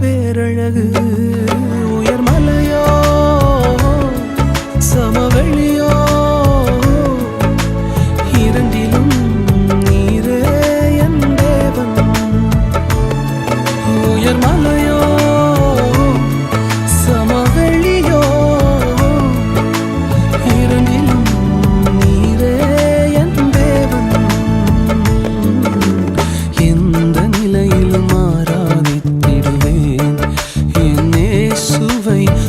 பேரழகு உயர்மலையோ சமவெளி nosso vem